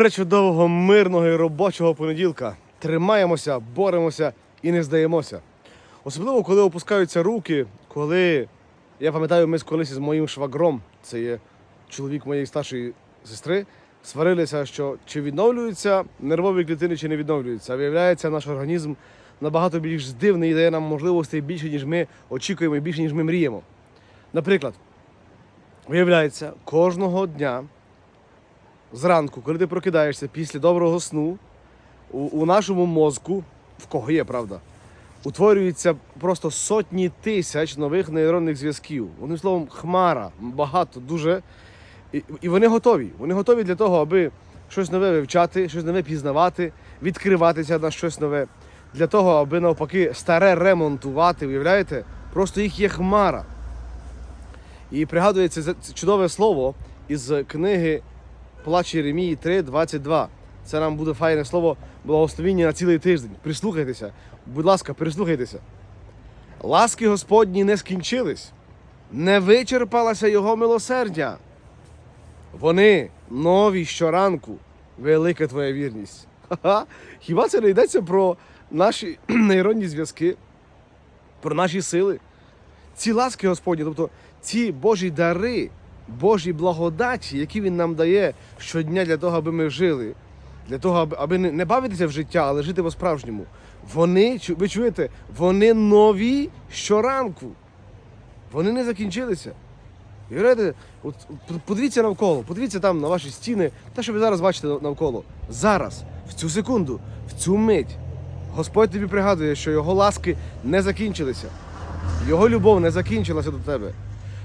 пречудового, мирного і робочого понеділка. Тримаємося, боремося і не здаємося. Особливо, коли опускаються руки, коли я пам'ятаю, ми з колись з моїм швагром, це є чоловік моєї старшої сестри, сварилися, що чи відновлюються нервові клітини, чи не відновлюються. А виявляється, наш організм набагато більш здивний і дає нам можливостей більше, ніж ми очікуємо, і більше, ніж ми мріємо. Наприклад, виявляється, кожного дня зранку, коли ти прокидаєшся після доброго сну, у, у нашому мозку, в кого є, правда, утворюються просто сотні тисяч нових нейронних зв'язків. Одним словом, хмара, багато, дуже. І, і вони готові. Вони готові для того, аби щось нове вивчати, щось нове пізнавати, відкриватися на щось нове. Для того, аби навпаки старе ремонтувати, уявляєте? Просто їх є хмара. І пригадується це чудове слово із книги Плач Єремії 3.22. Це нам буде файне слово благословіння на цілий тиждень. Прислухайтеся, будь ласка, прислухайтеся. Ласки Господні не скінчились, не вичерпалося Його милосердя. Вони нові щоранку, велика твоя вірність. Ха-ха. Хіба це не йдеться про наші нейронні зв'язки, про наші сили? Ці ласки Господні, тобто ці Божі дари, Божі благодаті, які Він нам дає щодня для того, аби ми жили, для того, аби, не бавитися в життя, але жити по-справжньому. Вони, ви чуєте, вони нові щоранку. Вони не закінчилися. І знаєте, от подивіться навколо, подивіться там на ваші стіни, те, що ви зараз бачите навколо. Зараз, в цю секунду, в цю мить. Господь тобі пригадує, що його ласки не закінчилися. Його любов не закінчилася до тебе.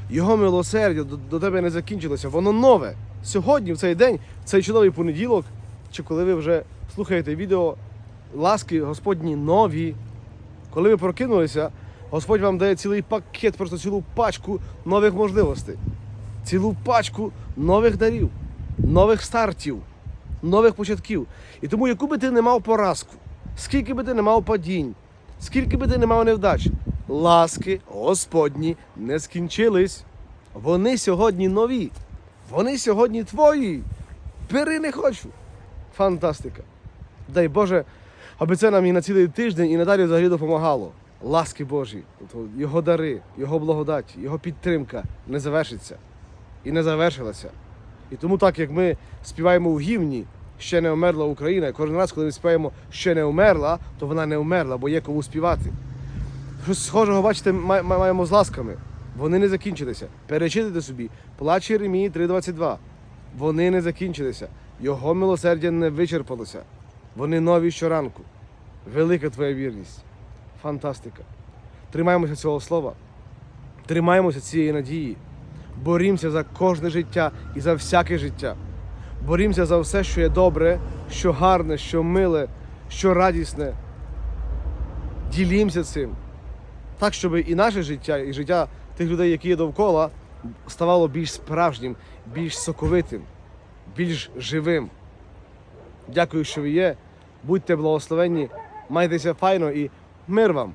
Його милосердя до, до тебе не закінчилося. Воно нове. Сьогодні, в цей день, в цей чудовий понеділок, чи коли ви вже слухаєте відео, ласки Господні нові. Коли ви прокинулися, Господь вам дає цілий пакет, просто цілу пачку нових можливостей, цілу пачку нових дарів, нових стартів, нових початків. І тому, яку би ти не мав поразку, скільки би ти не мав падінь, скільки би ти не мав невдач, ласки Господні не скінчились. Вони сьогодні нові. Вони сьогодні твої. Бери не хочу. Фантастика. Дай Боже, аби це нам і на цілий тиждень, і надалі взагалі допомагало. Ласки Божі, Його дари, Його благодать, Його підтримка не завершиться і не завершилася. І тому, так як ми співаємо у гімні ще не вмерла Україна, і кожен раз, коли ми співаємо ще не вмерла, то вона не вмерла, бо є кому співати. Щось схожого, бачите, маємо з ласками. Вони не закінчилися. Перечитайте собі. Плач Єремії 3.22. Вони не закінчилися. Його милосердя не вичерпалося. Вони нові щоранку. Велика твоя вірність. Фантастика. Тримаємося цього слова. Тримаємося цієї надії. Борімося за кожне життя і за всяке життя. Борімося за все, що є добре, що гарне, що миле, що радісне. Ділімося цим. Так, щоб і наше життя, і життя тих людей, які є довкола, ставало більш справжнім, більш соковитим, більш живим. Дякую, що ви є. Будьте благословенні, майтеся файно і мир вам!